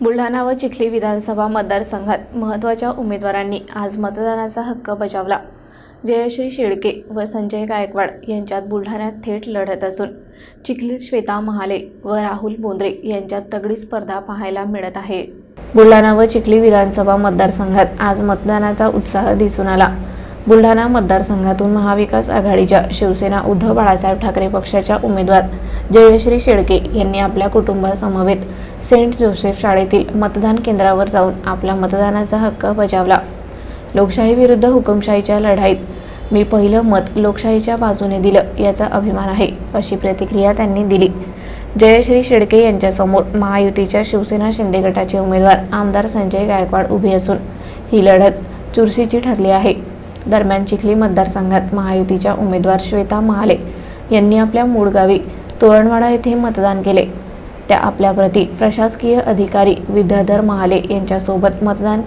बुलढाणा व चिखली विधानसभा मतदारसंघात महत्त्वाच्या उमेदवारांनी आज मतदानाचा हक्क बजावला. जयश्री शेळके व संजय गायकवाड यांच्यात बुलढाण्यात थेट लढत असून चिखलीत श्वेता महाले व राहुल बोंद्रे यांच्यात तगडी स्पर्धा पाहायला मिळत आहे. बुलढाणा व चिखली विधानसभा मतदारसंघात आज मतदानाचा उत्साह दिसून आला. बुलढाणा मतदारसंघातून महाविकास आघाडीच्या शिवसेना उद्धव बाळासाहेब ठाकरे पक्षाच्या उमेदवार जयश्री शेळके यांनी आपल्या कुटुंबासमवेत सेंट जोसेफ शाळेतील मतदान केंद्रावर जाऊन आपला मतदानाचा हक्क बजावला. लोकशाही विरुद्ध हुकुमशाहीच्या लढाईत मी पहिलं मत लोकशाहीच्या बाजूने दिलं याचा अभिमान आहे अशी प्रतिक्रिया त्यांनी दिली. जयश्री शेळके यांच्यासमोर महायुतीच्या शिवसेना शिंदे गटाचे उमेदवार आमदार संजय गायकवाड उभे असून ही लढत चुरशीची ठरली आहे. दरम्यान चिखली मतदारसंघात महायुतीच्या उमेदवार श्वेता महाले यांनी आपल्या मूळ गावी तोरणवाडा येथे मतदान केले. त्या आपल्या प्रती प्रशासकीय अधिकारी विद्याधर महाले यांच्यासोबत मतदान